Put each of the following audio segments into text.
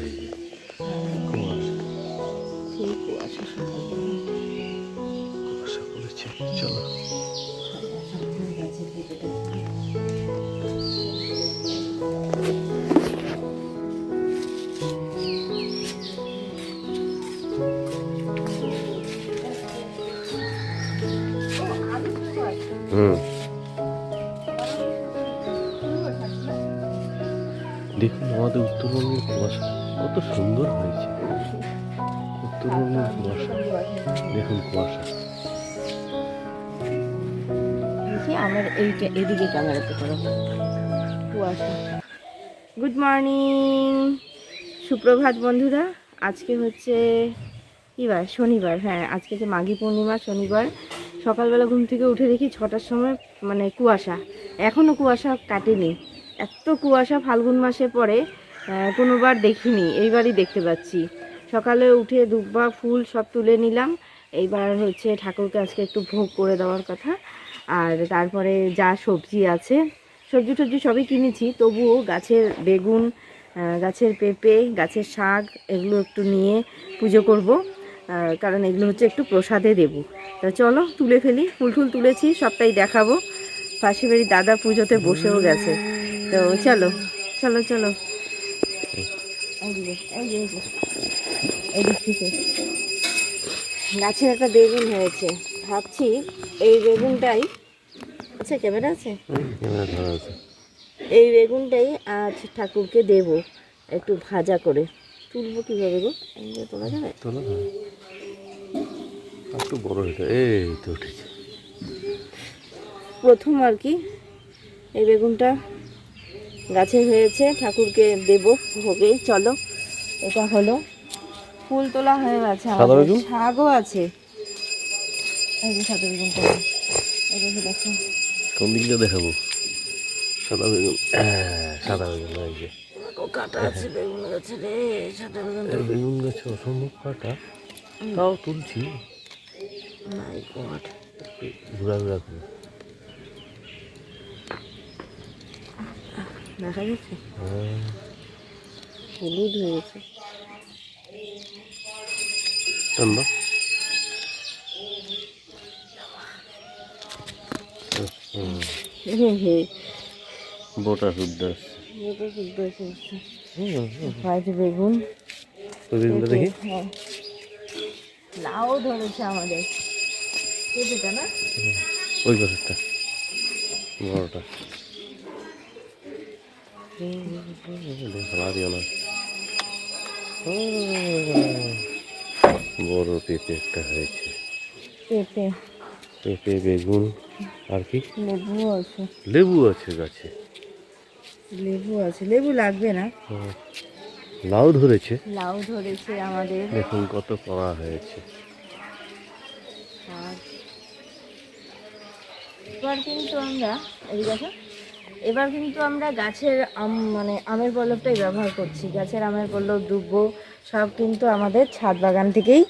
এই যে কুয়াশা সেই কুয়াশা সকালবেলা কুয়াশা পড়েছে চলো গাছের ভিতরে হুম আমার এইটা কুয়াশা। গুড মর্নিং সুপ্রভাত বন্ধুরা। আজকে হচ্ছে বার শনিবার হ্যাঁ আজকে যে মাঘী পূর্ণিমা, শনিবার। সকালবেলা ঘুম থেকে উঠে দেখি ছটার সময় মানে কুয়াশা। এখনও কুয়াশা কাটেনি। এত কুয়াশা ফাল্গুন মাসে পরে কোনোবার দেখিনি। এইবারই দেখতে পাচ্ছি। সকালে উঠে দুব্বা ফুল সব তুলে নিলাম। এইবার হচ্ছে ঠাকুরকে আজকে একটু ভোগ করে দেওয়ার কথা। আর তারপরে যা সবজি আছে, সবজি টবজি সবই কিনেছি। তবুও গাছের বেগুন গাছের পেঁপে, গাছের শাক এগুলো একটু নিয়ে পুজো করব। কারণ এগুলো হচ্ছে একটু প্রসাদে দেব। তা চলো তুলে ফেলি। ফুল ফুল তুলেছি, সবটাই দেখাবো। পাশে বাড়ি দাদা পুজোতে বসেও গেছে। তো চলো চলো চলো এইদিকে, এই যে, এই যে, এদিক থেকে গাছের একটা বেগুন হয়েছে। ভাবছি এই বেগুনটাই আচ্ছা আছে? ক্যামেরা আছে। এই বেগুনটাই আজ ঠাকুরকে দেব একটু ভাজা করে। তুলবো কীভাবে গো? তোলা যাবে? তোলা একটু বড় হয়েছে এই তো উঠেছে প্রথম আর কি। এই বেগুনটা গাছে হয়েছে ঠাকুরকে দেব ভোগে। চলো এটা হলো ফুল তোলা হয়ে গেছে শাকও আছে। কোন দিকটা দেখাবো? সাদা বেগুন হ্যাঁ, সাদা বেগুন এই কাটা আছে বেগুন গাছে রে সাদা বেগুন। বেগুন গাছে অসম্ভব কাটা। তাও তুলছি। মাই গড করে। দেখা যাচ্ছে হ্যাঁ, হলুদ হয়ে গেছে। টান দাও। হুম, হে হে বোটা শুদ্ধ হয়েছে। হোয়াইট বেগুন। বেগুনটা দেখি? হ্যাঁ। লাউ ধরেছে আমাদের। কেটেটা না? ওই গাছটা বড়টা। দিও না বড় পেঁপে একটা হয়েছে। পেঁপে। পেঁপে বেগুন আর কি? লেবু আছে। লেবু আছে গাছে। লেবু আছে। লেবু লাগবে না? লাউ ধরেছে। লাউ ধরেছে আমাদের। দেখুন কত কড়া হয়েছে। আর এবার কিন্তু আমরা এই দেখো এবার কিন্তু আমরা গাছের আম মানে আমের পল্লবটাই ব্যবহার করছি। গাছের আমের পল্লব দুব্বো সব কিন্তু আমাদের ছাদ বাগান থেকেই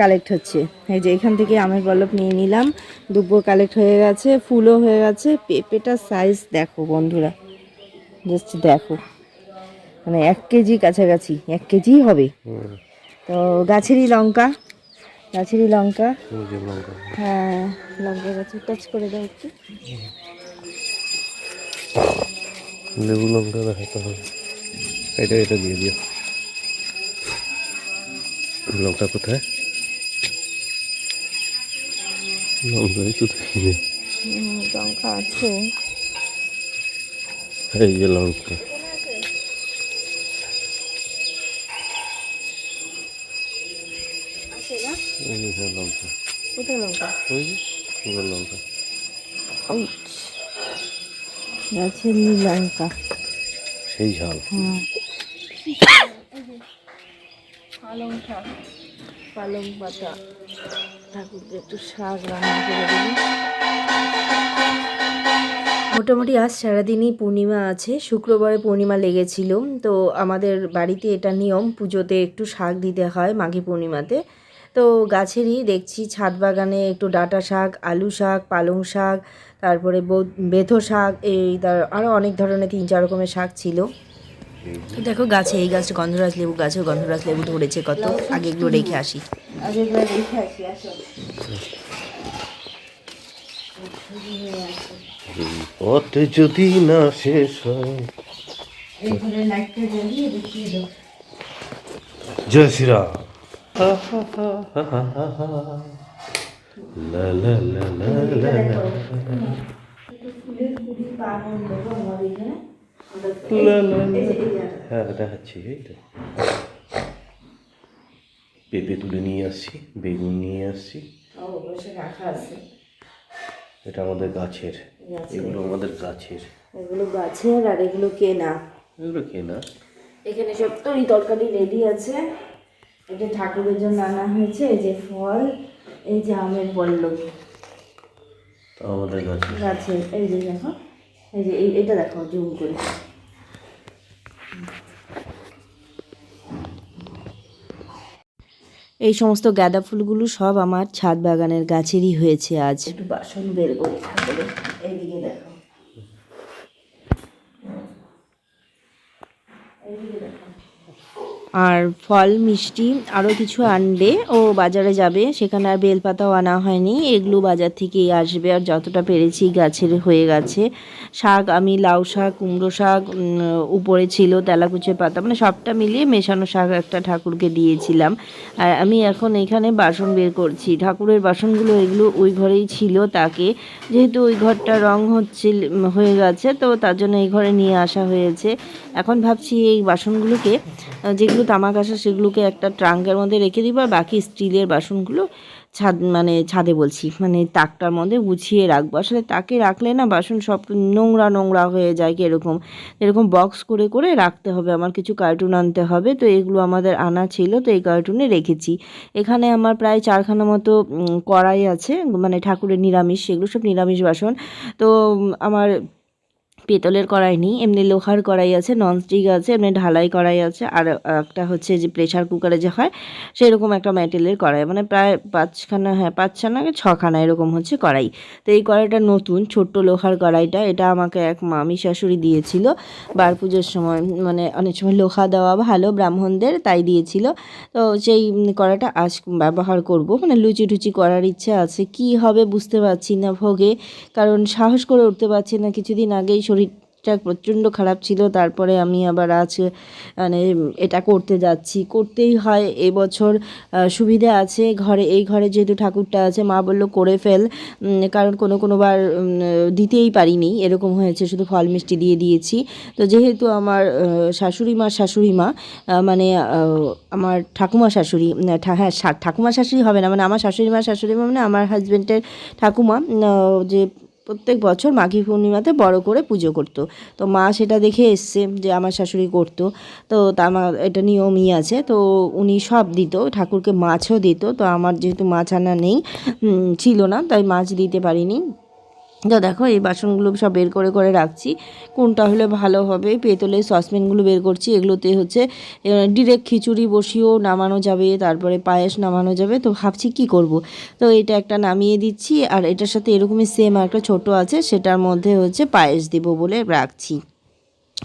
কালেক্ট হচ্ছে। এই যে এখান থেকে আমের পল্লব নিয়ে নিলাম। দুব্বো কালেক্ট হয়ে গেছে ফুলও হয়ে গেছে। পেঁপেটার সাইজ দেখো বন্ধুরা। জাস্ট দেখো। মানে এক কেজি কাছাকাছি এক কেজি হবে। তো গাছেরই লঙ্কা গাছেরই লঙ্কা। হ্যাঁ লঙ্কা গাছে টাচ করে দাও একটু। লেবু লঙ্কা দেখাতে হবে এটা এটা দিয়ে দিও লঙ্কা কোথায় লঙ্কা একটু দেখিনি হুম, লঙ্কা আছে এই যে লঙ্কা আছে না এই যে সব লঙ্কা কোথায় লঙ্কা ওই যে সুন্দর লঙ্কা ওই গাছেরই লঙ্কা সেই ঝাল। হ্যাঁ পালং শাক পালং পাতা ঠাকুরকে একটু শাক রান্না করে দিবি। মোটামুটি আজ সারাদিনই পূর্ণিমা আছে। শুক্রবারে পূর্ণিমা লেগেছিল। তো আমাদের বাড়িতে এটা নিয়ম পুজোতে একটু শাক দিতে হয় মাঘী পূর্ণিমাতে। তো গাছেরই দেখছি ছাদ বাগানে একটু ডাঁটা শাক আলু শাক পালং শাক তারপরে বেথো শাক এই তার আরও অনেক ধরনের তিন চার রকমের শাক ছিল। তো দেখো গাছে এই গাছটা গন্ধরাজ লেবু গাছে গন্ধরাজ লেবু ধরেছে কত। আগে এগুলো রেখে আসি। পথ যদি না শেষ হয়। জয় শ্রীরাম। হ্যাঁ দেখাচ্ছি এই তো। পেঁপে তুলে নিয়ে আসছি বেগুন নিয়ে আসছি। এটা আমাদের গাছের এগুলো আমাদের গাছের। এগুলো গাছের আর এগুলো কেনা। এগুলো কেনা। এখানে সব তরি তরকারি রেডি আছে। এটা ঠাকুরের জন্য আনা হয়েছে এই যে ফল। এই যে আমের পল্লব তা আমাদের গাছে। গাছের এই যে দেখো এই যে এটা দেখো জুম করে। এই সমস্ত গাঁদা ফুলগুলো সব আমার ছাদ বাগানের গাছেরই হয়েছে আজ। একটু বাসন বের করে এইদিকে দেখো। এইদিকে দেখো। আর ফল মিষ্টি আরও কিছু আনবে। ও বাজারে যাবে সেখানে আর বেলপাতাও আনা হয়নি। এগুলো বাজার থেকেই আসবে আর যতটা পেরেছি গাছের হয়ে গেছে। শাক আমি লাউ শাক কুমড়ো শাক উপরে ছিল তেলাকুচের পাতা মানে সবটা মিলিয়ে মেশানো শাক একটা ঠাকুরকে দিয়েছিলাম। আর আমি এখন এখানে বাসন বের করছি। ঠাকুরের বাসনগুলো এগুলো ওই ঘরেই ছিল তাকে। যেহেতু ওই ঘরটা রং হচ্ছে হয়ে গেছে তো তার জন্য এই ঘরে নিয়ে আসা হয়েছে। এখন ভাবছি এই বাসনগুলোকে আহ, যেগুলো তামাক আসা সেগুলোকে একটা ট্রাঙ্কের মধ্যে রেখে দিব, আর বাকি স্টিলের বাসনগুলো ছাদ মানে ছাদে বলছি মানে তাকটার মধ্যে গুছিয়ে রাখব। আসলে তাকে রাখলে না বাসন সব নোংরা নোংরা হয়ে যায় কি এরকম। এরকম বক্স করে করে রাখতে হবে। আমার কিছু কার্টুন আনতে হবে, তো এগুলো আমাদের আনা ছিল, তো এই কার্টুনে রেখেছি। এখানে আমার প্রায় চারখানা মতো কড়াই আছে মানে ঠাকুরের নিরামিষ, সেগুলো সব নিরামিষ বাসন। তো আমার পেতলের কড়াই নেই, এমনি লোহার কড়াই আছে ননস্টিক আছে, এমনি ঢালাই কড়াই আছে, আর একটা হচ্ছে যে প্রেশার কুকারে যে হয়, সেরকম একটা মেটেলের কড়াই মানে প্রায় পাঁচখানা হ্যাঁ পাঁচখানা ছখানা এরকম হচ্ছে কড়াই। তো এই কড়াইটা নতুন, ছোট্ট লোহার কড়াইটা, এটা আমাকে এক মামি শাশুড়ি দিয়েছিল, বার পুজোর সময় মানে অনেক সময় লোহা দেওয়া ভালো ব্রাহ্মণদের, তাই দিয়েছিল। তো সেই কড়াইটা আজ ব্যবহার করব মানে লুচি টুচি করার ইচ্ছে আছে, কি হবে বুঝতে পারছি না ভোগে, কারণ সাহস করে উঠতে পারছি না, কিছুদিন আগেই শরীরটা প্রচণ্ড খারাপ ছিল। তারপরে আমি আবার আজ মানে এটা করতে যাচ্ছি। করতেই হয়, এবছর সুবিধা আছে ঘরে। এই ঘরে যেহেতু ঠাকুরটা আছে, মা বলল করে ফেল। কারণ কোনো কোনোবার দিতেই পারিনি। এরকম হয়েছে, শুধু ফল মিষ্টি দিয়ে দিয়েছি। তো যেহেতু আমার শাশুড়ি মা শাশুড়ি মা মানে আমার ঠাকুমা শাশুড়ি হ্যাঁ ঠাকুমা শাশুড়ি হবে না মানে আমার শাশুড়ি মা শাশুড়ি মা মানে আমার হাজব্যান্ডের ঠাকুমা যে প্রত্যেক বছর মাঘী পূর্ণিমাতে বড় করে পুজো করতো। তো মা সেটা দেখে এসছে যে আমার শাশুড়ি করতো। তো আমার এটা নিয়মই আছে। তো উনি সব দিত, ঠাকুরকে মাছও দিত। তো আমার যেহেতু মাছ আনা নেই ছিল না, তাই মাছ দিতে পারিনি। তো দেখো, এই বাসনগুলো সব বের করে করে রাখছি। কোনটা হলে ভালো হবে? পেতলের সসপ্যানগুলো বের করছি। এগুলোতে হচ্ছে ডিরেক্ট খিচুড়ি বসিয়েও নামানো যাবে, তারপরে পায়েস নামানো যাবে। তো ভাবছি কি করব? তো এটা একটা নামিয়ে দিচ্ছি, আর এটার সাথে এরকমই সেম একটা ছোট আছে, সেটার মধ্যে হচ্ছে পায়েস দেব বলে রাখছি।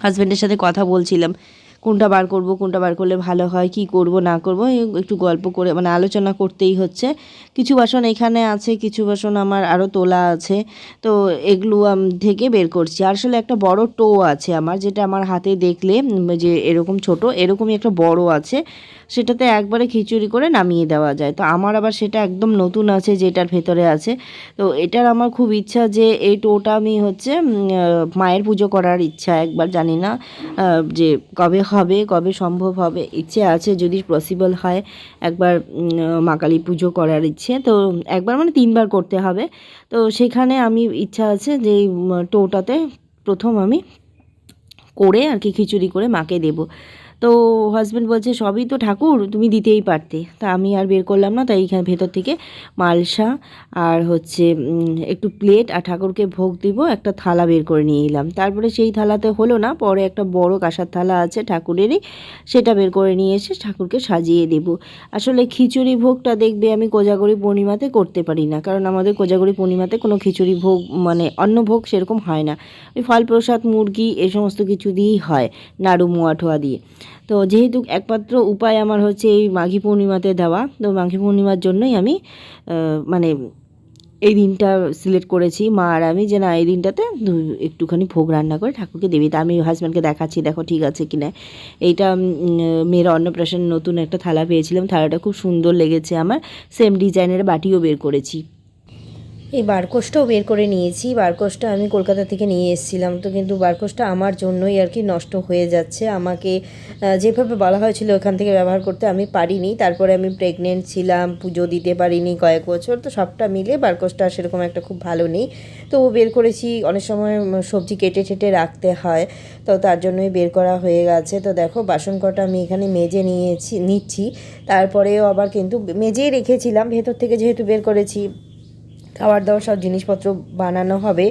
হাজব্যান্ডের সাথে কথা বলছিলাম। কোনটা বার করব, কোনটা বার করলে ভালো হয়, কি করব, না করব একটু গল্প করে মানে আলোচনা করতেই হচ্ছে। কিছু বাসন এখানে আছে, কিছু বাসন আমার আরও তোলা আছে, তো এগুলো থেকে বের করছি। আসলে একটা বড় টো আছে আমার, যেটা আমার হাতে দেখলে যে এরকম ছোট, এরকমই একটা বড় আছে। সেটাতে একবারে খিচুড়ি করে নামিয়ে দেওয়া যায়। তো আমার আবার সেটা একদম নতুন আছে, যেটার ভেতরে আছে। তো এটার আমার খুব ইচ্ছা যে এই টোটা আমি হচ্ছে মায়ের পুজো করার ইচ্ছা একবার জানি না যে কবে হবে, কবে সম্ভব হবে, ইচ্ছে আছে যদি পসিবল হয় একবার মা কালী পুজো করার ইচ্ছে। তো একবার মানে তিনবার করতে হবে। তো সেখানে আমি ইচ্ছা আছে যে টোটাতে প্রথম আমি করে আর কি খিচুড়ি করে মাকে দেব। তো হাজব্যান্ড বলছে, সবই তো ঠাকুর, তুমি দিতেই পারতে। তা আমি আর বের করলাম না, তাই এখানে ভেতর থেকে মালসা আর হচ্ছে একটু প্লেট আর ঠাকুরকে ভোগ দিব, একটা থালা বের করে নিয়ে এলাম। তারপরে সেই থালাতে হলো না, পরে একটা বড় কাঁসার থালা আছে ঠাকুরেরই, সেটা বের করে নিয়ে এসে ঠাকুরকে সাজিয়ে দেব। আসলে খিচুড়ি ভোগটা দেখবে আমি কোজাগরি পূর্ণিমাতে করতে পারি না, কারণ আমাদের কোজাগরি পূর্ণিমাতে কোনো খিচুড়ি ভোগ মানে অন্ন ভোগ সেরকম হয় না। ওই ফল প্রসাদ, মুরগি, এ সমস্ত কিছু দিয়েই হয়, নাড়ু, মোয়া, ঠোয়া দিয়ে। তো যেহেতু একমাত্র উপায় আমার হচ্ছে এই মাঘী পূর্ণিমাতে দেওয়া, তো মাঘী পূর্ণিমার জন্যই আমি মানে এই দিনটা সিলেক্ট করেছি। মা আর আমি যে না, এই দিনটাতে একটুখানি ভোগ রান্না করে ঠাকুরকে দেবি। তা আমি হাজব্যান্ডকে দেখাচ্ছি, দেখো ঠিক আছে কিনা। এইটা মেয়ের অন্নপ্রাশন নতুন একটা থালা পেয়েছিলাম। থালাটা খুব সুন্দর লেগেছে আমার। সেম ডিজাইনের বাটিও বের করেছি। এই বারকোষটাও বের করে নিয়েছি। বারকোষটা আমি কলকাতা থেকে নিয়ে এসেছিলাম। তো কিন্তু বারকোষটা আমার জন্যই আর কি নষ্ট হয়ে যাচ্ছে। আমাকে যেভাবে বলা হয়েছিল ওখান থেকে ব্যবহার করতে আমি পারিনি। তারপরে আমি প্রেগনেন্ট ছিলাম, পুজো দিতে পারিনি কয়েক বছর। তো সবটা মিলে বারকোষটা সেরকম একটা খুব ভালো নেই। তো ও বের করেছি, অনেক সময় সবজি কেটে টেটে রাখতে হয়। তো তার জন্যই বের করা হয়ে গেছে। তো দেখো বাসন কটা আমি এখানে মেজে নিয়েছি, নিচ্ছি। তারপরেও আবার কিন্তু মেজেই রেখেছিলাম। ভেতর থেকে যেহেতু বের করেছি খাবার দাবার সব জিনিসপত্র বানানো হবে।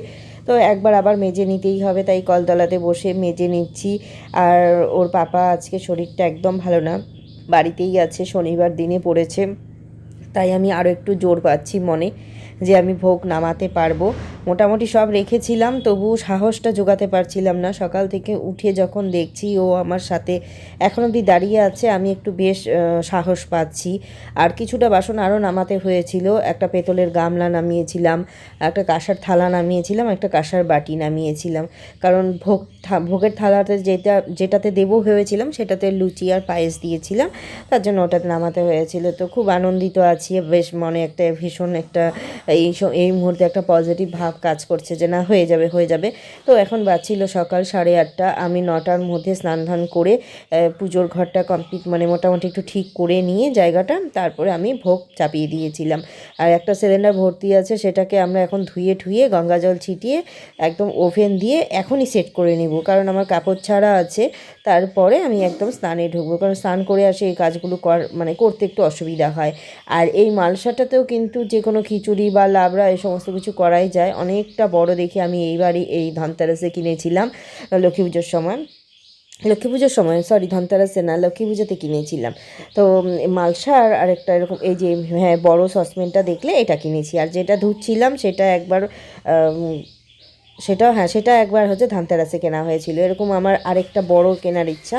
তো একবার আবার মেজে নিতেই হবে, তাই কলতলাতে বসে মেজে নিচ্ছি। আর ওর পাপা আজকে শরীরটা একদম ভালো না, বাড়িতেই আছে, শনিবার দিনে পড়েছে। তাই আমি আরও একটু জোর পাচ্ছি মনে যে আমি ভোগ নামাতে পারব। মোটামুটি সব রেখেছিলাম তবু সাহসটা জোগাতে পারছিলাম না। সকাল থেকে উঠে যখন দেখছি ও আমার সাথে এখন অবধি দাঁড়িয়ে আছে, আমি একটু বেশ সাহস পাচ্ছি। আর কিছুটা বাসন আরও নামাতে হয়েছিল, একটা পেতলের গামলা নামিয়েছিলাম, একটা কাঁসার থালা নামিয়েছিলাম, একটা কাঁসার বাটি নামিয়েছিলাম। কারণ ভোগ ভোগের থালাতে যেটা, যেটাতে দেবো ভেবেছিলাম, সেটাতে লুচি আর পায়েস দিয়েছিলাম। তার জন্য ওটাতে নামাতে হয়েছিল। তো খুব আনন্দিত আছি, বেশ মনে একটা ভীষণ একটা, এই এই মুহূর্তে একটা পজিটিভ ভাব কাজ করছে যে না, হয়ে যাবে হয়ে যাবে। তো এখন বাজছিল সকাল সাড়ে আটটা। আমি নটার মধ্যে স্নান ধান করে পুজোর ঘরটা কমপ্লিট মানে মোটামুটি একটু ঠিক করে নিয়ে জায়গাটা, তারপরে আমি ভোগ চাপিয়ে দিয়েছিলাম। আর একটা সিলিন্ডার ভর্তি আছে, সেটাকে আমরা এখন ধুয়ে ঠুয়ে গঙ্গা জল ছিটিয়ে একদম ওভেন দিয়ে এখনই সেট করে নেব। কারণ আমার কাপড় ছাড়া আছে, তারপরে আমি একদম স্নানে ঢুকবো। কারণ স্নান করে আসে এই কাজগুলো কর মানে করতে একটু অসুবিধা হয়। আর এই মালসাটাতেও কিন্তু যে কোনো খিচুড়ি বা লাবড়া, এই সমস্ত কিছু করাই যায়। অনেকটা বড় দেখে আমি এইবারই এই ধনতেরাসে কিনেছিলাম লক্ষ্মী পুজোর সময়। লক্ষ্মী পুজোর সময় সরি ধনতেরাসে না লক্ষ্মী পুজোতে কিনেছিলাম। তো উম, মালসা আর আরেকটা এরকম এই যে হ্যাঁ বড় সসপ্যানটা দেখলে এটা কিনেছি। আর যেটা ধুচ্ছিলাম সেটা একবার সেটাও হ্যাঁ সেটা একবার হচ্ছে ধানতেরাসে কেনা হয়েছিল। এরকম আমার আরেকটা বড় কেনার ইচ্ছা।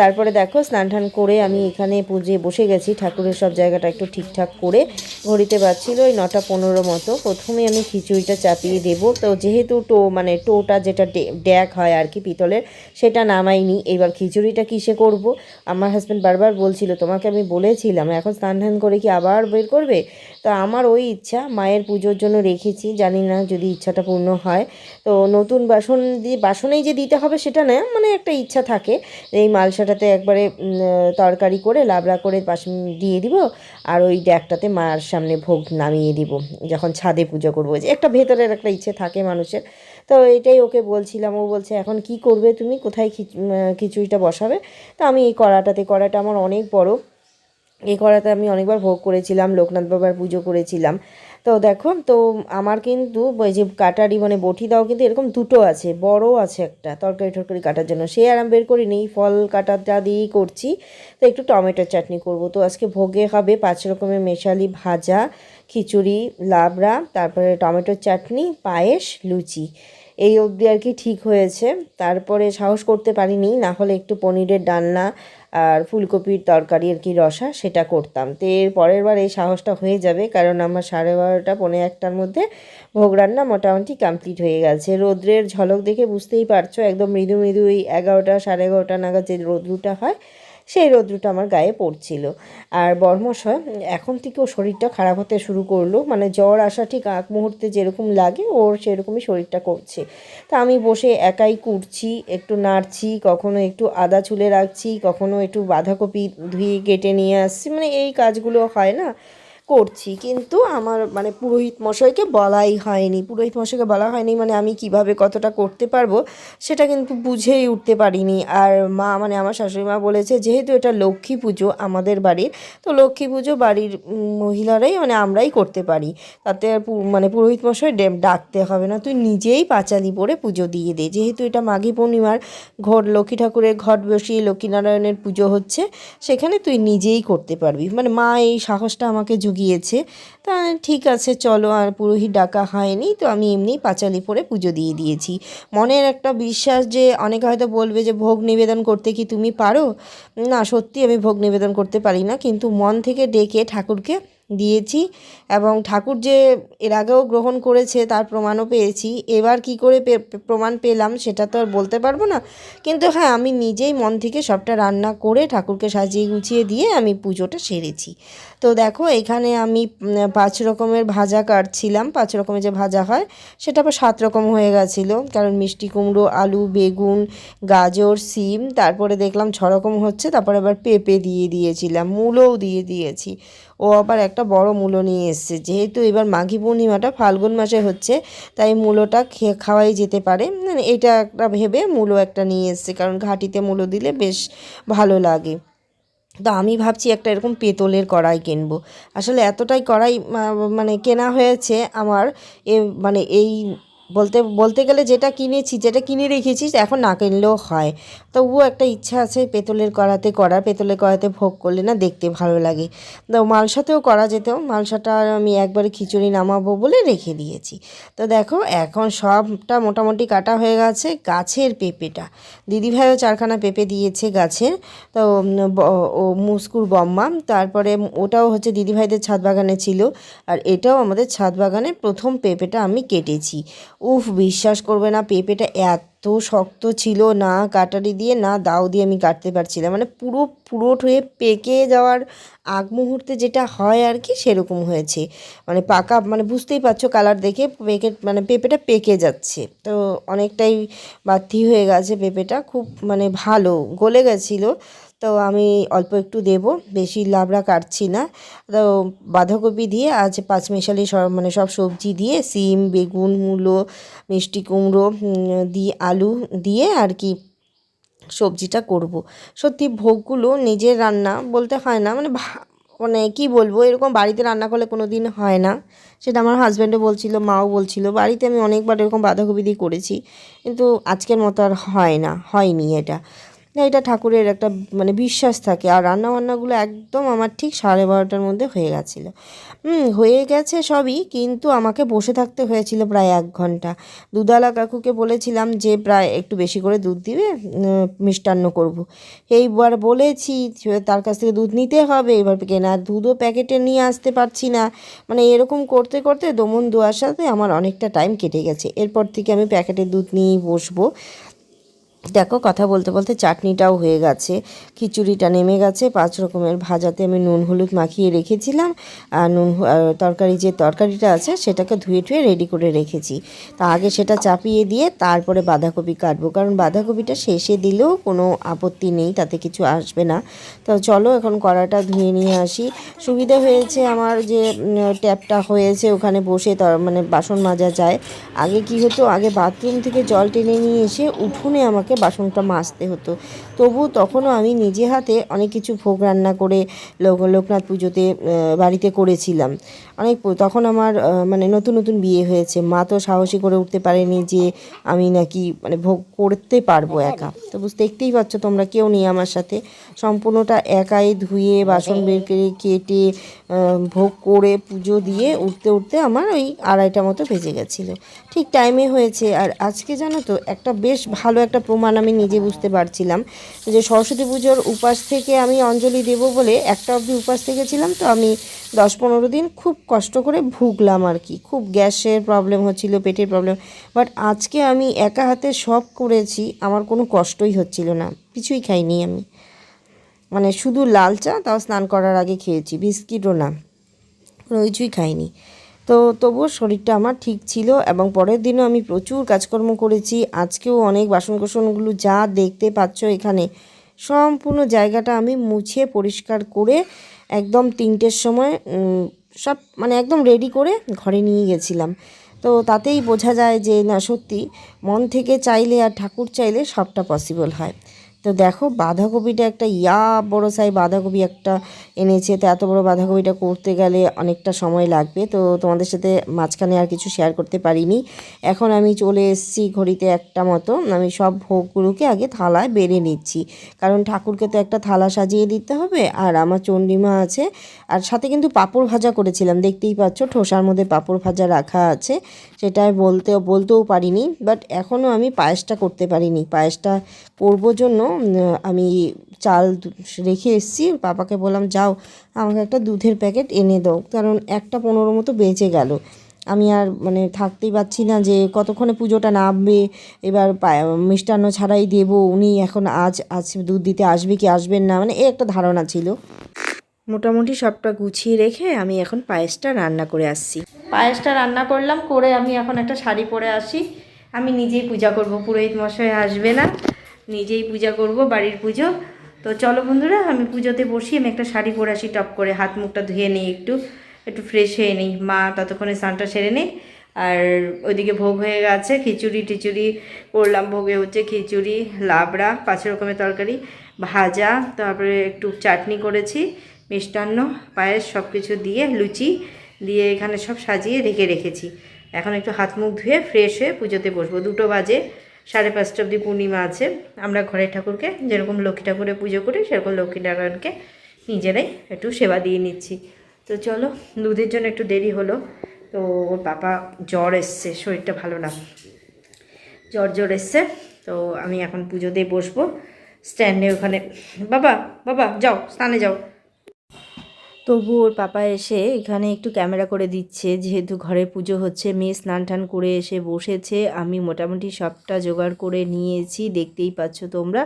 তারপরে দেখো, স্নান টান করে আমি এখানে পুজো বসে গেছি। ঠাকুরের সব জায়গাটা একটু ঠিকঠাক করে ঘড়িতে বাজছিল ওই নটা পনেরো মতো। প্রথমে আমি খিচুড়িটা চাপিয়ে দেব। তো যেহেতু টো মানে টোটা যেটা ড্যাক হয় আর কি পিতলের, সেটা নামাইনি। এবার খিচুড়িটা কিসে করব? আমার হাজব্যান্ড বারবার বলছিল, তোমাকে আমি বলেছিলাম, এখন স্নান টান করে কি আবার বের করবে? তো আমার ওই ইচ্ছা, মায়ের পুজোর জন্য রেখেছি। জানি না যদি ইচ্ছাটা পূর্ণ হয়। তো নতুন বাসন দিয়ে, বাসনেই যে দিতে হবে সেটা না মানে একটা ইচ্ছা থাকে। এই মালসাটাতে একবারে তরকারি করে লাবড়া করে পাশে দিয়ে দিব আর ওই ড্যাকটাতে মার সামনে ভোগ নামিয়ে দিব। যখন ছাদে পুজো করব যে একটা ভেতরের একটা ইচ্ছে থাকে মানুষের। তো এটাই ওকে বলছিলাম, ও বলছে, এখন কি করবে তুমি? কোথায় খিচ- খিচুড়িটা বসাবে? তো আমি এই কড়াটাতে, কড়াটা আমার অনেক বড়। এই কড়াতে আমি অনেকবার ভোগ করেছিলাম, লোকনাথ বাবার পুজো করেছিলাম। তো দেখো, তো আমার কিন্তু ওই যে কাটারি মানে বটি দাও কিন্তু এরকম দুটো আছে বড় আছে একটা তরকারি টরকারি কাটার জন্য। সে আর আমি বের করিনি, ফল কাটাটা দিয়েই করছি। তো একটু টমেটোর চাটনি করব। তো আজকে ভোগে হবে পাঁচ রকমের মেশালি ভাজা, খিচুড়ি, লাবড়া, তারপরে টমেটোর চাটনি, পায়েস, লুচি। এই অবধি আর কি ঠিক হয়েছে। তারপরে সাহস করতে পারিনি, না হলে একটু পনিরের ডালনা আর ফুলকপির তরকারি আর কি রসা, সেটা করতাম। তো এর পরের বার এই সাহসটা হয়ে যাবে, কারণ আমার সাড়ে বারোটা পনেরো একটার মধ্যে ভোগ রান্না মোটামুটি কমপ্লিট হয়ে গেছে। রোদ্রের ঝলক দেখে বুঝতেই পারছ, একদম মৃদু মৃদু ওই এগারোটা, সাড়ে এগারোটা নাগাদ যে রোদ্রুটা হয় সেই রৌদ্রটা আমার গায়ে পড়ছিল। আর বর্মশয়, এখন থেকে ও শরীরটা খারাপ হতে শুরু করল। মানে জ্বর আসা ঠিক আগ মুহূর্তে যেরকম লাগে, ওর সেরকমই শরীরটা করছে। তা আমি বসে একাই কুটছি, একটু নাড়ছি, কখনো একটু আদা ছুলে রাখছি, কখনো একটু বাঁধাকপি ধুয়ে কেটে নিয়ে আসছি। মানে এই কাজগুলো হয় না। করছি, কিন্তু আমার মানে পুরোহিত মশাইকে বলাই হয়নি। পুরোহিত মশাইকে বলা হয়নি মানে আমি কীভাবে কতটা করতে পারব সেটা কিন্তু বুঝেই উঠতে পারিনি। আর মা মানে আমার শাশুড়ি মা বলেছে, যেহেতু এটা লক্ষ্মী পুজো আমাদের বাড়ির, তো লক্ষ্মী পুজো বাড়ির মহিলারাই মানে আমরাই করতে পারি। তাতে আর মানে পুরোহিত মশাই ডাকতে হবে না। তুই নিজেই পাঁচালি পরে পুজো দিয়ে দে। যেহেতু এটা মাঘী পূর্ণিমার ঘর, লক্ষ্মী ঠাকুরের ঘট বসিয়ে লক্ষ্মীনারায়ণের পুজো হচ্ছে, সেখানে তুই নিজেই করতে পারবি। মানে মা এই সাহসটা আমাকে জুগিয়েছে তা ঠিক আছে, চলো, আর পুরোহিত ডাকা হয়নি, তো আমি এমনি পাঁচালি পরে পুজো দিয়ে দিয়েছি। মনের একটা বিশ্বাস যে অনেকে হয়তো বলবে যে, ভোগ নিবেদন করতে কি তুমি পারো? না, সত্যি আমি ভোগ নিবেদন করতে পারি না, কিন্তু মন থেকে ডেকে ঠাকুরকে দিয়েছি এবং ঠাকুর যে এর আগেও গ্রহণ করেছে তার প্রমাণও পেয়েছি। এবার কি করে প্রমাণ পেলাম সেটা তো আর বলতে পারব না। কিন্তু হ্যাঁ আমি নিজেই মন থেকে সবটা রান্না করে ঠাকুরকে সাজিয়ে গুছিয়ে দিয়ে আমি পুজোটা সেরেছি। তো দেখো, এখানে আমি পাঁচ রকমের ভাজা কাটছিলাম। পাঁচ রকমের যে ভাজা হয় সেটা আবার সাত রকম হয়ে গেছিল। কারণ মিষ্টি কুমড়ো, আলু, বেগুন, গাজর, সিম, তারপরে দেখলাম ছ রকম হচ্ছে। তারপরে আবার পেঁপে দিয়ে দিয়েছিলাম, মূলও দিয়ে দিয়েছি। ও আবার একটা বড় মূলো নিয়ে এসছে। যেহেতু এবার মাঘী পূর্ণিমাটা ফাল্গুন মাসে হচ্ছে, তাই মূলোটা খেয়ে খাওয়াই যেতে পারে। মানে এটা একটা ভেবে মূলো একটা নিয়ে এসছে, কারণ ঘাটিতে মূলো দিলে বেশ ভালো লাগে। তো আমি ভাবছি একটা এরকম পেতলের কড়াই কিনবো। আসলে এতটাই কড়াই মানে কেনা হয়েছে আমার এ মানে এই বলতে বলতে গেলে যেটা কিনেছি, যেটা কিনে রেখেছি এখন না কিনলেও হয়। তবুও একটা ইচ্ছা আছে পেতলের কড়াতে করার পেতলের কড়াতে ভোগ করলে না দেখতে ভালো লাগে। তো মালসাতেও করা যেত, মালসাটা আমি একবারে খিচুড়ি নামাবো বলে রেখে দিয়েছি। তো দেখো, এখন সবটা মোটামুটি কাটা হয়ে গেছে গাছের পেঁপেটা। দিদিভাইও চারখানা পেঁপে দিয়েছে গাছের, তো ও মুস্কুর বম্মা, তারপরে ওটাও হচ্ছে দিদিভাইদের ছাদ বাগানে ছিল। আর এটাও আমাদের ছাদ বাগানে প্রথম পেঁপেটা আমি কেটেছি। উফ, বিশ্বাস করবে না, পেঁপেটা এত শক্ত ছিল, না কাটারি দিয়ে, না দাও দিয়ে আমি কাটতে পারছিলাম। মানে পুরো পুরোট হয়ে পেকে যাওয়ার আগ মুহূর্তে যেটা হয় আর কি, সেরকম হয়েছে। মানে পাকা মানে বুঝতেই পারছ কালার দেখে পেকে মানে পেঁপেটা পেকে যাচ্ছে। তো অনেকটাই বাতি হয়ে গেছে পেঁপেটা, খুব মানে ভালো, গলে গেছিল। তো আমি অল্প একটু দেব, বেশি লাবড়া কাটছি না। তো বাঁধাকপি দিয়ে আজ পাঁচমিশালি সব মানে সব সবজি দিয়ে সিম, বেগুন, মূলো, মিষ্টি কুমড়ো দিয়ে আলু দিয়ে আর কি সবজিটা করব। সত্যি ভোগগুলো নিজের রান্না বলতে হয় না মানে মানে কি বলব, এরকম বাড়িতে রান্না করলে কোনো দিন হয় না। সেটা আমার হাজব্যান্ডও বলছিল, মাও বলছিল, বাড়িতে আমি অনেকবার এরকম বাঁধাকপি দিয়ে করেছি, কিন্তু আজকের মতো আর হয় না, হয়নি এটা। না, এটা ঠাকুরের একটা মানে বিশ্বাস থাকে। আর রান্না বান্নাগুলো একদম আমার ঠিক সাড়ে বারোটার মধ্যে হয়ে গেছিল। হয়ে গেছে সবই কিন্তু আমাকে বসে থাকতে হয়েছিল প্রায় এক ঘণ্টা। দুধালা কাকুকে বলেছিলাম যে প্রায় একটু বেশি করে দুধ দিবে মিষ্টান্ন করব। এইবার বলেছি তার কাছ থেকে দুধ নিতে হবে এবার কেনার দুধও প্যাকেটে নিয়ে আসতে পারছি না। মানে এরকম করতে করতে দমন দোয়ার সাথে আমার অনেকটা টাইম কেটে গেছে। এরপর থেকে আমি প্যাকেটের দুধ নিয়েই বসবো। দেখো, কথা বলতে বলতে চাটনিটাও হয়ে গেছে। খিচুড়িটা নেমে গেছে। পাঁচ রকমের ভাজাতে আমি নুন, হলুদ মাখিয়ে রেখেছিলাম। আর নুন তরকারি যে তরকারিটা আছে, সেটাকে ধুয়ে টুয়ে রেডি করে রেখেছি। তা আগে সেটা চাপিয়ে দিয়ে তারপরে বাঁধাকপি কাটবো। কারণ বাঁধাকপিটা শেষে দিলেও কোনো আপত্তি নেই, তাতে কিছু আসবে না। তো চলো, এখন কড়াটা ধুয়ে নিয়ে আসি। সুবিধা হয়েছে আমার যে ট্যাপটা হয়েছে, ওখানে বসে মানে বাসন মাজা যায়। আগে কি হতো, আগে বাথরুম থেকে জল টেনে নিয়ে এসে উঠোনে আমাকে বাসনটা মাজতে হতো। তবু তখনও আমি নিজে হাতে অনেক কিছু ভোগ রান্না করে লোকনাথ পুজোতে বাড়িতে করেছিলাম। অনেক তখন আমার মানে নতুন নতুন বিয়ে হয়েছে। মা তো সাহসী করে উঠতে পারেনি যে আমি নাকি মানে ভোগ করতে পারব একা। তো বুঝতে দেখতেই পাচ্ছ তোমরা কেউ নেই আমার সাথে। সম্পূর্ণটা একাই ধুয়ে, বাসন বের করে কেটে ভোগ করে পুজো দিয়ে উঠতে উঠতে আমার ওই আড়াইটা মতো ভেজে গেছিল। ঠিক টাইমে হয়েছে। আর আজকে জানো তো একটা বেশ ভালো একটা প্রমাণ আমি নিজে বুঝতে পারছিলাম। যে সরস্বতী পুজোর উপাস থেকে আমি অঞ্জলি দেব বলে একটা অবধি উপাস থেকেছিলাম তো আমি দশ পনেরো দিন খুব কষ্ট করে ভুগলাম আর কি। খুব গ্যাসের প্রবলেম হচ্ছিল, পেটের প্রবলেম বাট আজকে আমি একা হাতে সব করেছি, আমার কোনো কষ্টই হচ্ছিল না। কিছুই খাইনি আমি। মানে শুধু লাল চা, তাও স্নান করার আগে খেয়েছি, বিস্কিটও না। কোনো কিছুই খাইনি। তো তবুও শরীরটা আমার ঠিক ছিল এবং পরের দিনও আমি প্রচুর কাজকর্ম করেছি। আজকেও অনেক বাসন কোসনগুলো যা দেখতে পাচ্ছ এখানে, সম্পূর্ণ জায়গাটা আমি মুছে পরিষ্কার করে একদম তিনটের সময় সব মানে একদম রেডি করে ঘরে নিয়ে গেছিলাম। তো তাতেই বোঝা যায় যে না সত্যি মন থেকে চাইলে আর ঠাকুর চাইলে সবটা পসিবল হয়। তো দেখো বাঁধাকপিটা একটা, ইয়া, বড় সাই বাঁধাকপি একটা এনেছে। তো এত বড় বাঁধাকপিটা করতে গেলে অনেকটা সময় লাগবে। তো তোমাদের সাথে মাঝখানে আর কিছু শেয়ার করতে পারিনি। এখন আমি চলে এসেছি ঘড়িতে একটা মতো। আমি সব ভোগগুলোকে আগে থালায় বেড়ে নিচ্ছি। কারণ ঠাকুরকে তো একটা থালা সাজিয়ে দিতে হবে, আর আমার চণ্ডীমা আছে। আর সাথে কিন্তু পাঁপড় ভাজা করেছিলাম। দেখতেই পাচ্ছ, ঠোসার মধ্যে পাঁপড় ভাজা রাখা আছে। সেটা বলতে বলতেও পারিনি। বাট এখনও আমি পায়েসটা করতে পারিনি। পায়েসটা করব জন্য আমি চাল রেখে এসেছি পাপাকে বললাম, যাও, আমাকে একটা দুধের প্যাকেট এনে দাও। কারণ একটা পনেরো মতো বেঁচে গেল। আমি আর মানে থাকতেই পারছি না যে কতক্ষণে পুজোটা নামবে। এবার মিষ্টান্ন ছাড়াই দেব, উনি এখন আজ আজ দুধ দিতে আসবে কি আসবেন না মানে এই একটা ধারণা ছিল। মোটামুটি সবটা গুছিয়ে রেখে আমি এখন পায়েসটা রান্না করে আসছি। পায়েসটা রান্না করলাম, করে আমি এখন একটা শাড়ি পরে আসি। আমি নিজেই পূজা করব, পুরোহিত মশাই আসবে না। নিজেই পূজা করব, বাড়ির পুজো। তো চলো বন্ধুরা, আমি পুজোতে বসি, আমি একটা শাড়ি পরে আসি টপ করে, হাত মুখটা ধুয়ে নিই একটু একটু ফ্রেশ হয়ে নিই। মা ততক্ষণে স্নানটা সেরে নিই আর ওইদিকে ভোগ হয়ে গেছে, খিচুড়ি টিচুড়ি করলাম, ভোগে হচ্ছে খিচুড়ি, লাবড়া, পাঁচ রকমের তরকারি, ভাজা, তারপরে একটু চাটনি করেছি, মিষ্টান্ন, পায়েস সব কিছু দিয়ে, লুচি দিয়ে এখানে সব সাজিয়ে রেখে রেখেছি। এখন একটু হাত মুখ ধুয়ে ফ্রেশ হয়ে পুজোতে বসবো, দুটো বাজে। সাড়ে পাঁচটা অবধি পূর্ণিমা আছে। আমরা ঘরের ঠাকুরকে যেরকম লক্ষ্মী ঠাকুরে পুজো করি, সেরকম লক্ষ্মী নারায়ণকে নিজেরাই একটু সেবা দিয়ে নিচ্ছি। তো চলো, দুধের জন্য একটু দেরি হলো। তো ওর বাবা জ্বর এসছে, শরীরটা ভালো না। জ্বর জ্বর এসছে, তো আমি এখন পুজো দিয়ে বসবো। স্ট্যান্ডে ওখানে, বাবা বাবা, যাও, স্নানে যাও। তবু ওর পাপা এসে এখানে একটু ক্যামেরা করে দিচ্ছে, যেহেতু ঘরে পুজো হচ্ছে, মেয়ে স্নান টান করে এসে বসেছে। আমি মোটামুটি সবটা জোগাড় করে নিয়েছি, দেখতেই পাচ্ছ তোমরা।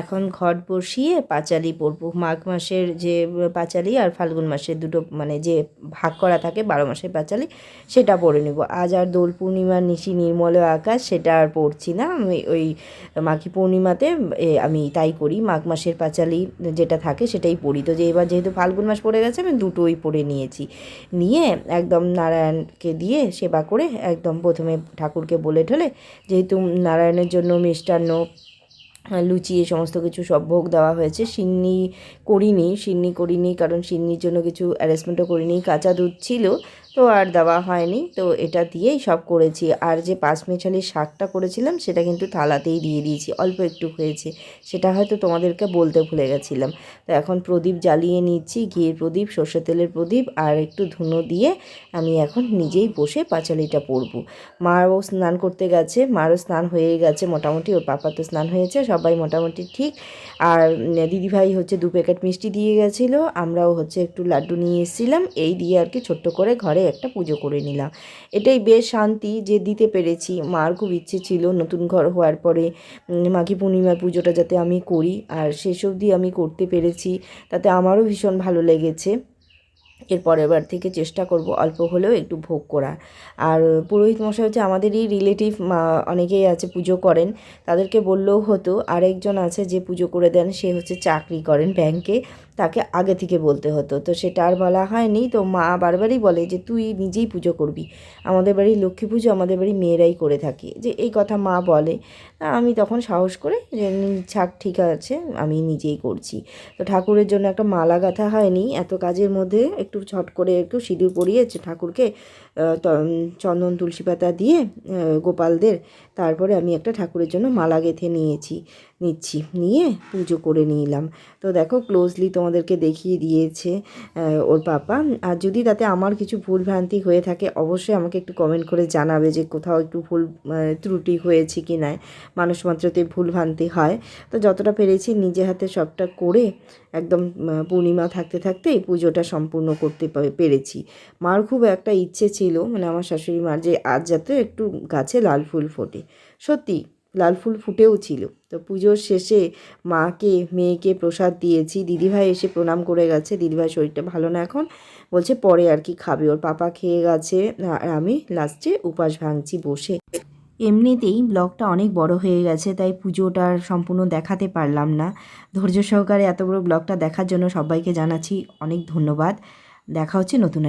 এখন ঘট বসিয়ে পাঁচালি পরবো। মাঘ মাসের যে পাঁচালি আর ফাল্গুন মাসের দুটো মানে যে ভাগ করা থাকে, বারো মাসের পাঁচালি, সেটা পরে নেব। আজ আর দোল পূর্ণিমার নিশি নির্মল আকাশ, সেটা আর পড়ছি না। আমি ওই মাঘী পূর্ণিমাতে আমি তাই করি। মাঘ মাসের পাঁচালি যেটা থাকে, সেটাই পড়ি তো যে এবার যেহেতু ফাল্গুন মাস পড়ে গেছে আমি দুটোই পরে নিয়েছি। নিয়ে একদম নারায়ণকে দিয়ে সেবা করে একদম প্রথমে ঠাকুরকে বলে ঠলে, যেহেতু নারায়ণের জন্য মিষ্টান্ন লুচি এ সমস্ত কিছু সব ভোগ দেওয়া হয়েছে। সিন্নি করিনি সিন্নি করিনি, কারণ সিন্নির জন্য কিছু অ্যারেঞ্জমেন্টও করিনি, কাঁচা দুধ ছিল, তো আর দেওয়া হয়নি। তো এটা দিয়েই সব করেছি। আর যে পাঁচ মেছালির শাকটা করেছিলাম, সেটা কিন্তু থালাতেই দিয়ে দিয়েছি। অল্প একটু হয়েছে। সেটা হয়তো তোমাদেরকে বলতে ভুলে গেছিলাম। তো এখন প্রদীপ জ্বালিয়ে নিচ্ছি, ঘিয়ের প্রদীপ সর্ষে তেলের প্রদীপ, আর একটু ধুনো দিয়ে আমি এখন নিজেই বসে পাঁচালিটা পরবো। মাও স্নান করতে গেছে, মারও স্নান হয়ে গেছে, মোটামুটি ওর পাপা তো স্নান হয়েছে সবাই মোটামুটি ঠিক। আর দিদিভাই হচ্ছে দু প্যাকেট মিষ্টি দিয়ে গেছিল। আমরাও হচ্ছে একটু লাড্ডু নিয়ে এসেছিলাম। এই দিয়ে আর কি ছোট্ট করে ঘরে একটা পুজো করে নিলাম। এটাই বেশ শান্তি যে দিতে পেরেছি। মার খুব ইচ্ছে ছিল নতুন ঘর হওয়ার পরে মাঘী পূর্ণিমার পুজোটা যাতে আমি করি। আর শেষ অবধি আমি করতে পেরেছি। তাতে আমারও ভীষণ ভালো লেগেছে। এর পরের বার থেকে চেষ্টা করব অল্প হলেও একটু ভোগ করা আর পুরোহিত মশাই হচ্ছে আমাদেরই রিলেটিভ অনেকেই আছে, পুজো করেন। তাদেরকে বললেও হতো, আরেকজন আছে যে পুজো করে দেন, সে হচ্ছে চাকরি করেন ব্যাংকে তাকে আগে থেকে বলতে হতো। তো সেটা আর বলা হয়নি। তো মা বারবারই বলে যে, তুই নিজেই পুজো করবি। আমাদের বাড়ির লক্ষ্মী পুজো আমাদের বাড়ি মেয়েরাই করে থাকে। যে এই কথা মা বলে। আমি তখন সাহস করে যে ছাক ঠিক আছে, আমি নিজেই করছি। তো ঠাকুরের জন্য একটা মালা গাঁথা হয়নি। এত কাজের মধ্যে একটু ছট করে একটু সিঁদুর পরিয়েছে ঠাকুরকে চন্দন, তুলসী পাতা দিয়ে গোপালদের তারপরে আমি একটা ঠাকুরের জন্য মালা গেঁথে নিয়েছি, নিচ্ছি, নিয়ে পুজো করে নিলাম। তো দেখো ক্লোজলি তোমাদেরকে দেখিয়ে দিয়েছে ওর পাপা। আর যদি তাতে আমার কিছু ভুল ভ্রান্তি হয়ে থাকে, অবশ্যই আমাকে একটু কমেন্ট করে জানাবে যে কোথাও একটু ভুল ত্রুটি হয়েছে কি না মানুষ মাত্রতে ভুল ভ্রান্তি হয়। তো যতটা পেরেছি, নিজে হাতে সবটা করে একদম পূর্ণিমা থাকতে থাকতেই পুজোটা সম্পূর্ণ করতে পেরেছি। মার খুব একটা ইচ্ছে ছিল মানে আমার শাশুড়ি মার যে আজ যাতে একটু গাছে লাল ফুল ফোটে। সত্যি, লাল ফুল ফুটেও ছিল। তো পুজোর শেষে মাকে, মেয়েকে প্রসাদ দিয়েছি। দিদিভাই এসে প্রণাম করে গেছে। দিদিভাই শরীরটা ভালো না এখন। বলছে, পরে আর কি খাবে। ওর পাপা খেয়ে গেছে। আর আমি লাস্টে উপাস ভাঙছি বসে। এমনিতেই ব্লগটা অনেক বড় হয়ে গেছে, তাই পুজোটার সম্পূর্ণ দেখাতে পারলাম না। ধৈর্য সহকারে এত বড় ব্লগটা দেখার জন্য সবাইকে জানাচ্ছি অনেক ধন্যবাদ। দেখা হচ্ছে নতুন